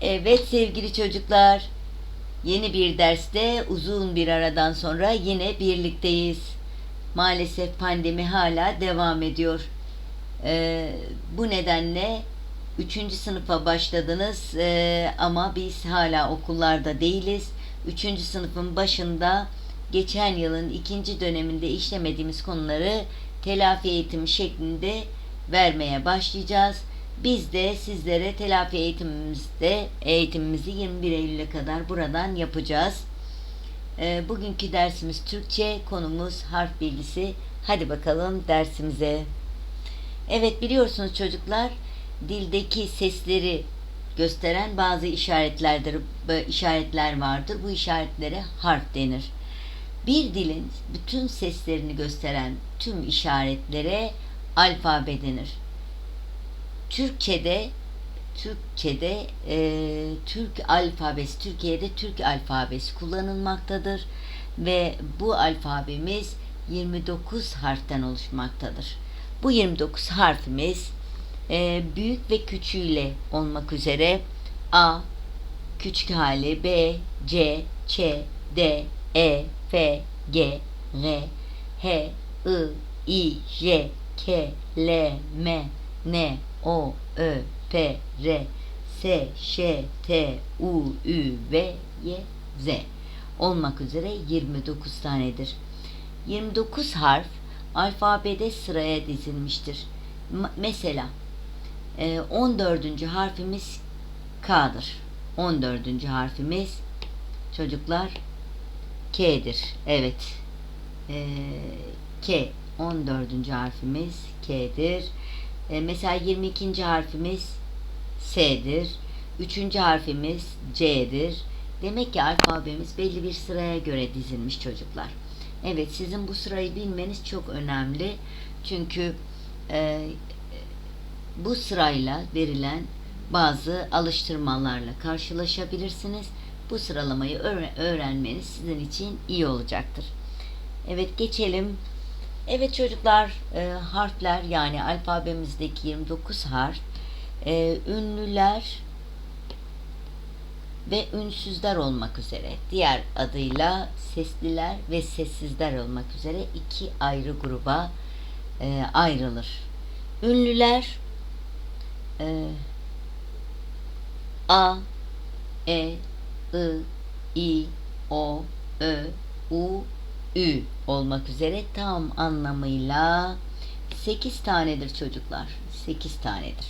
Evet sevgili çocuklar, yeni bir derste uzun bir aradan sonra yine birlikteyiz. Maalesef pandemi hala devam ediyor. Ee, bu nedenle 3. sınıfa başladınız ee, ama biz hala okullarda değiliz. 3. sınıfın başında geçen yılın ikinci döneminde işlemediğimiz konuları telafi eğitimi şeklinde vermeye başlayacağız. Biz de sizlere telafi eğitimimizde eğitimimizi 21 Eylül'e kadar buradan yapacağız. Ee, bugünkü dersimiz Türkçe, konumuz harf bilgisi. Hadi bakalım dersimize. Evet biliyorsunuz çocuklar dildeki sesleri gösteren bazı işaretlerdir, işaretler vardır. Bu işaretlere harf denir. Bir dilin bütün seslerini gösteren tüm işaretlere alfabe denir. Türkçe'de Türkçe'de e, Türk alfabesi Türkiye'de Türk alfabesi kullanılmaktadır ve bu alfabemiz 29 harften oluşmaktadır. Bu 29 harfimiz e, büyük ve küçüğüyle olmak üzere A küçük hali B, C, Ç, D, E, F, G, R, H, I, I, J, K, L, M, N, O, Ö, P, R, S, Ş, T, U, Ü ve Y, Z olmak üzere 29 tanedir. 29 harf alfabede sıraya dizilmiştir. Mesela e, 14. harfimiz K'dır. 14. harfimiz çocuklar K'dir. Evet. E, K 14. harfimiz K'dir. E, mesela 22. harfimiz S'dir. 3. harfimiz C'dir. Demek ki alfabemiz belli bir sıraya göre dizilmiş çocuklar. Evet sizin bu sırayı bilmeniz çok önemli. Çünkü e, bu sırayla verilen bazı alıştırmalarla karşılaşabilirsiniz. Bu sıralamayı öğre- öğrenmeniz sizin için iyi olacaktır. Evet geçelim. Evet çocuklar e, harfler yani alfabemizdeki 29 harf e, ünlüler ve ünsüzler olmak üzere diğer adıyla sesliler ve sessizler olmak üzere iki ayrı gruba e, ayrılır. Ünlüler e, A, E, I, I, O, Ö, U, Ü olmak üzere tam anlamıyla 8 tanedir çocuklar. 8 tanedir.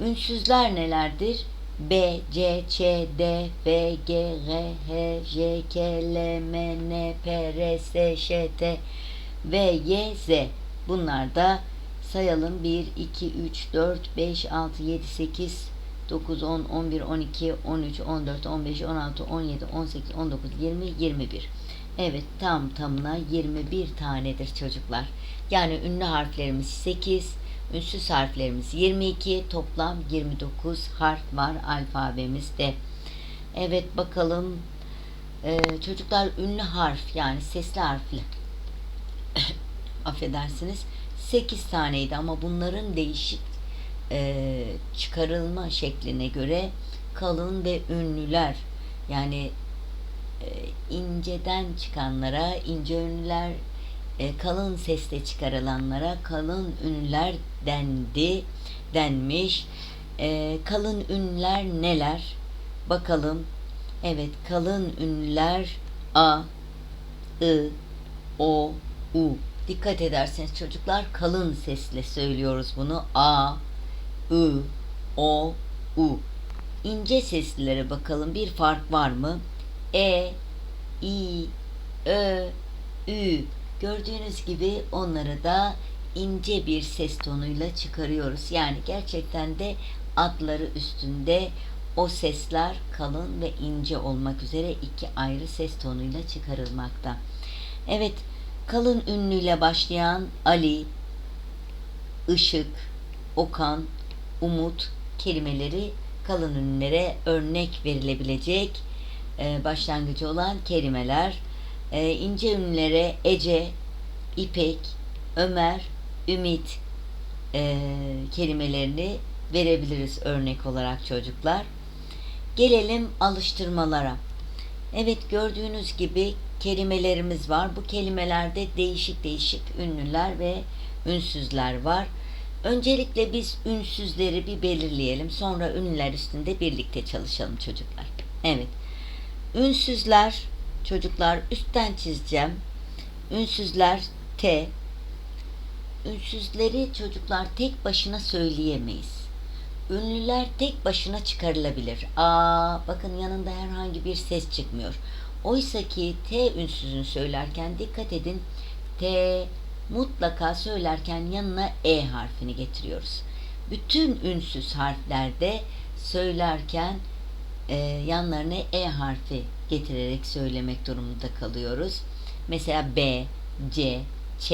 Ünsüzler nelerdir? B, C, Ç, D, F, G, R, H, J, K, L, M, N, P, R, S, Ş, T ve Y, Z. Bunlar da sayalım 1, 2, 3, 4, 5, 6, 7, 8, 9, 10, 11, 12, 13, 14, 15, 16, 17, 18, 19, 20, 21. Evet tam tamına 21 tanedir çocuklar. Yani ünlü harflerimiz 8, ünsüz harflerimiz 22, toplam 29 harf var alfabemizde. Evet bakalım Ee, çocuklar ünlü harf yani sesli harfli affedersiniz 8 taneydi ama bunların değişik e, çıkarılma şekline göre kalın ve ünlüler yani inceden çıkanlara ince ünlüler e, kalın sesle çıkarılanlara kalın ünlüler dendi denmiş E, kalın ünlüler neler bakalım evet kalın ünlüler a I, O, U. Dikkat ederseniz çocuklar kalın sesle söylüyoruz bunu. A, I, O, U. İnce seslilere bakalım bir fark var mı? E, I, Ö, Ü. Gördüğünüz gibi onları da ince bir ses tonuyla çıkarıyoruz. Yani gerçekten de adları üstünde o sesler kalın ve ince olmak üzere iki ayrı ses tonuyla çıkarılmakta. Evet, kalın ünlüyle başlayan Ali, Işık, Okan, Umut kelimeleri kalın ünlülere örnek verilebilecek e, başlangıcı olan kelimeler. E, ince ünlülere Ece, İpek, Ömer, Ümit e, kelimelerini verebiliriz örnek olarak çocuklar. Gelelim alıştırmalara. Evet gördüğünüz gibi kelimelerimiz var. Bu kelimelerde değişik değişik ünlüler ve ünsüzler var. Öncelikle biz ünsüzleri bir belirleyelim. Sonra ünlüler üstünde birlikte çalışalım çocuklar. Evet. Ünsüzler çocuklar üstten çizeceğim. Ünsüzler T. Ünsüzleri çocuklar tek başına söyleyemeyiz. Ünlüler tek başına çıkarılabilir. Aa, bakın yanında herhangi bir ses çıkmıyor. Oysa ki T ünsüzünü söylerken dikkat edin. T mutlaka söylerken yanına E harfini getiriyoruz. Bütün ünsüz harflerde söylerken e, yanlarına E harfi getirerek söylemek durumunda kalıyoruz. Mesela B, C, Ç,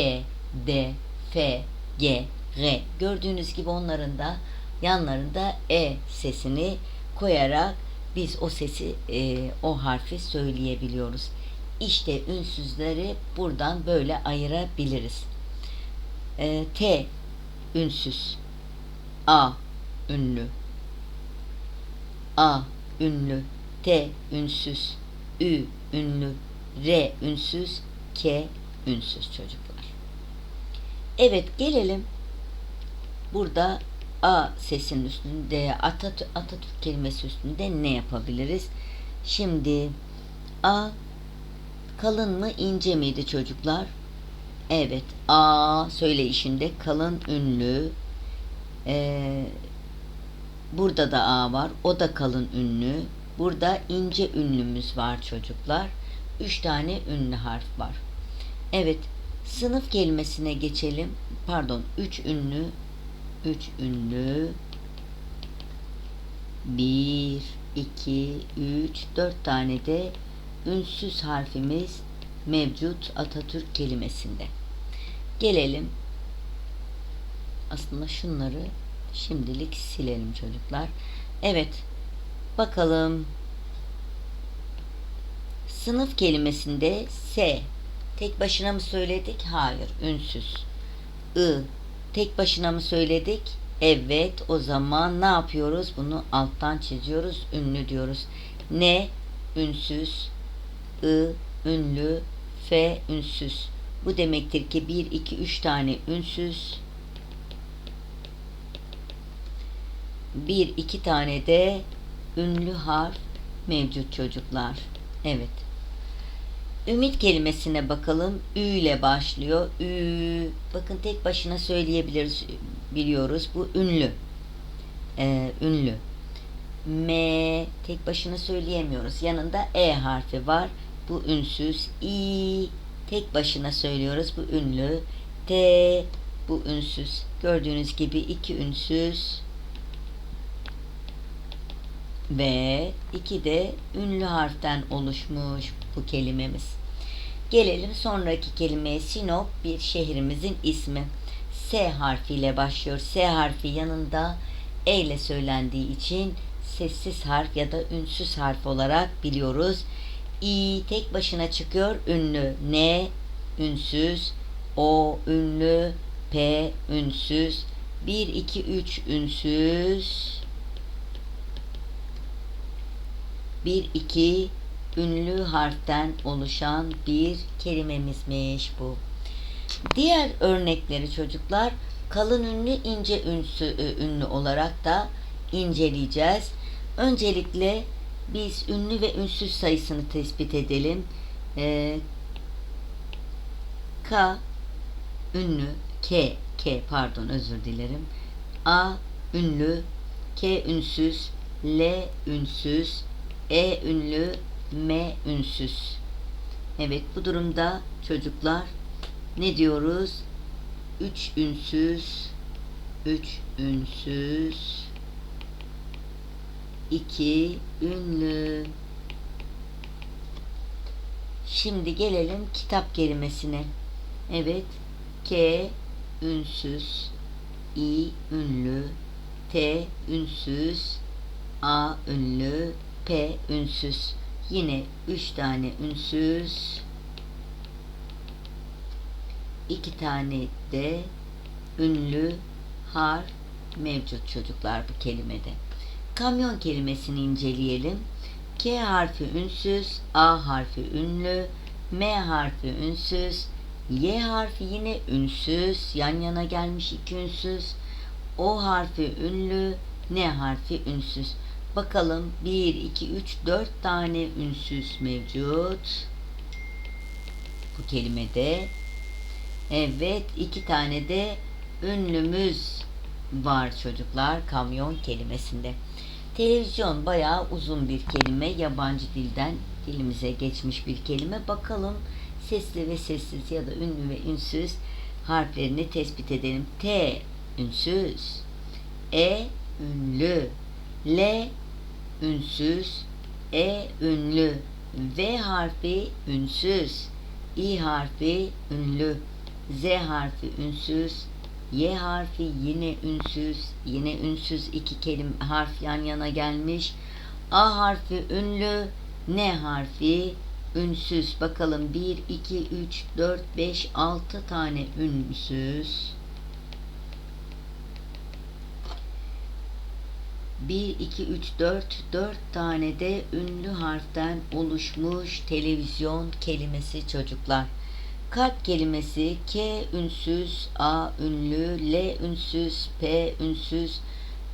D, F, G, R. Gördüğünüz gibi onların da yanlarında E sesini koyarak biz o sesi, e, o harfi söyleyebiliyoruz. İşte ünsüzleri buradan böyle ayırabiliriz. E, T ünsüz, A ünlü, A ünlü, T ünsüz, Ü ünlü, R ünsüz, K ünsüz çocuklar. Evet gelelim burada A sesinin üstünde Atatürk, Atatürk kelimesi üstünde ne yapabiliriz? Şimdi A kalın mı ince miydi çocuklar? Evet A söyleyişinde kalın ünlü. Ee, burada da A var. O da kalın ünlü. Burada ince ünlümüz var çocuklar. Üç tane ünlü harf var. Evet sınıf kelimesine geçelim. Pardon üç ünlü 3 ünlü 1 2 3 4 tane de ünsüz harfimiz mevcut Atatürk kelimesinde. Gelelim aslında şunları şimdilik silelim çocuklar. Evet. Bakalım. Sınıf kelimesinde S tek başına mı söyledik? Hayır, ünsüz. I Tek başına mı söyledik? Evet. O zaman ne yapıyoruz? Bunu alttan çiziyoruz. Ünlü diyoruz. Ne? Ünsüz. I ünlü. F ünsüz. Bu demektir ki 1, 2, 3 tane ünsüz. 1, 2 tane de ünlü harf mevcut çocuklar. Evet. Ümit kelimesine bakalım. Ü ile başlıyor. Ü. Bakın tek başına söyleyebiliriz. Biliyoruz. Bu ünlü. Ee, ünlü. M. Tek başına söyleyemiyoruz. Yanında E harfi var. Bu ünsüz. İ. Tek başına söylüyoruz. Bu ünlü. T. Bu ünsüz. Gördüğünüz gibi iki ünsüz ve iki de ünlü harften oluşmuş bu kelimemiz. Gelelim sonraki kelimeye. Sinop bir şehrimizin ismi. S harfiyle başlıyor. S harfi yanında E ile söylendiği için sessiz harf ya da ünsüz harf olarak biliyoruz. İ tek başına çıkıyor. Ünlü. N ünsüz. O ünlü. P ünsüz. 1, 2, 3 ünsüz. 1, 2 ünlü harften oluşan bir kelimemizmiş bu. Diğer örnekleri çocuklar kalın ünlü ince ünsü, e, ünlü olarak da inceleyeceğiz. Öncelikle biz ünlü ve ünsüz sayısını tespit edelim. Ee, K ünlü K K pardon özür dilerim. A ünlü K ünsüz L ünsüz E ünlü M ünsüz. Evet bu durumda çocuklar ne diyoruz? Üç ünsüz, üç ünsüz, iki ünlü. Şimdi gelelim kitap kelimesine. Evet, K ünsüz, I ünlü, T ünsüz, A ünlü, P ünsüz. Yine 3 tane ünsüz, 2 tane de ünlü harf mevcut çocuklar bu kelimede. kamyon kelimesini inceleyelim. K harfi ünsüz, A harfi ünlü, M harfi ünsüz, Y harfi yine ünsüz, yan yana gelmiş iki ünsüz, O harfi ünlü, N harfi ünsüz. Bakalım 1, 2, 3, 4 tane ünsüz mevcut. Bu kelimede. Evet, iki tane de ünlümüz var çocuklar kamyon kelimesinde. Televizyon bayağı uzun bir kelime. Yabancı dilden dilimize geçmiş bir kelime. Bakalım sesli ve sessiz ya da ünlü ve ünsüz harflerini tespit edelim. T ünsüz. E ünlü. L ünsüz. E ünlü. V harfi ünsüz. İ harfi ünlü. Z harfi ünsüz. Y harfi yine ünsüz. Yine ünsüz iki kelime harf yan yana gelmiş. A harfi ünlü. N harfi ünsüz. Bakalım 1, 2, 3, 4, 5, 6 tane ünsüz. 1, 2, 3, 4, 4 tane de ünlü harften oluşmuş televizyon kelimesi çocuklar. Kalp kelimesi K ünsüz, A ünlü, L ünsüz, P ünsüz.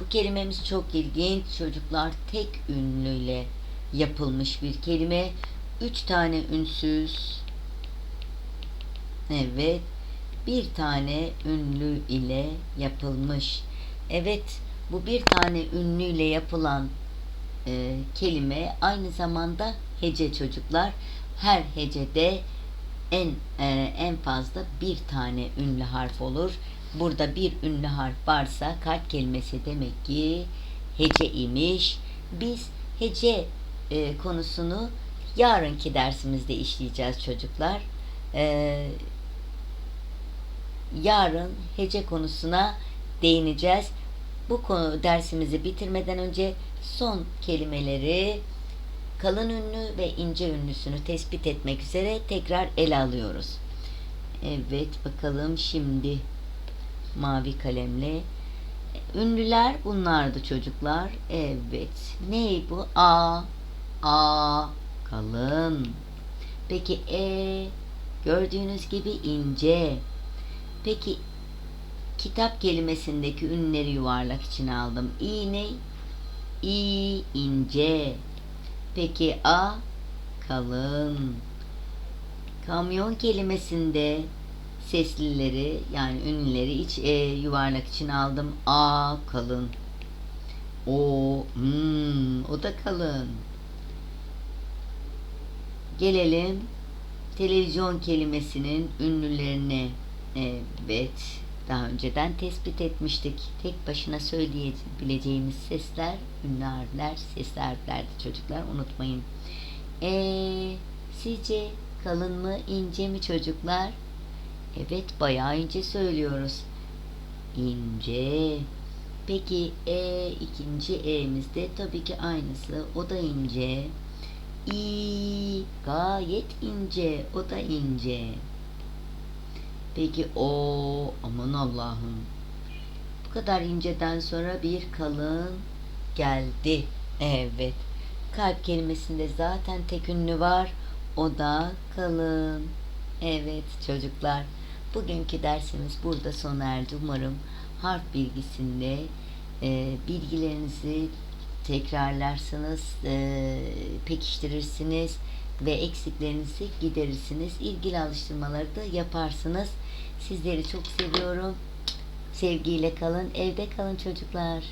Bu kelimemiz çok ilginç çocuklar. Tek ünlüyle yapılmış bir kelime. Üç tane ünsüz. Evet. Bir tane ünlü ile yapılmış. Evet. Bu bir tane ünlüyle yapılan e, kelime aynı zamanda hece çocuklar. Her hecede en e, en fazla bir tane ünlü harf olur. Burada bir ünlü harf varsa kalp kelimesi demek ki hece imiş. Biz hece e, konusunu yarınki dersimizde işleyeceğiz çocuklar. E, yarın hece konusuna değineceğiz. Bu konu dersimizi bitirmeden önce son kelimeleri kalın ünlü ve ince ünlüsünü tespit etmek üzere tekrar ele alıyoruz. Evet bakalım şimdi mavi kalemle ünlüler bunlardı çocuklar. Evet. Ne bu? A A kalın. Peki E gördüğünüz gibi ince. Peki kitap kelimesindeki ünleri yuvarlak içine aldım. İ ne? İ ince. Peki A kalın. Kamyon kelimesinde seslileri yani ünlüleri iç e, yuvarlak için aldım. A kalın. O hmm, o da kalın. Gelelim televizyon kelimesinin ünlülerine. Evet. Daha önceden tespit etmiştik. Tek başına söyleyebileceğimiz sesler, ünlü harfler, sesli harflerdi çocuklar. Unutmayın. Eee sizce kalın mı, ince mi çocuklar? Evet, bayağı ince söylüyoruz. İnce. Peki E ikinci E'mizde tabii ki aynısı. O da ince. İ gayet ince. O da ince. Peki o aman Allah'ım. Bu kadar inceden sonra bir kalın geldi. Evet. Kalp kelimesinde zaten tek ünlü var. O da kalın. Evet çocuklar. Bugünkü dersimiz burada sona erdi. Umarım harf bilgisinde e, bilgilerinizi tekrarlarsınız, e, pekiştirirsiniz ve eksiklerinizi giderirsiniz. İlgili alıştırmaları da yaparsınız. Sizleri çok seviyorum. Sevgiyle kalın. Evde kalın çocuklar.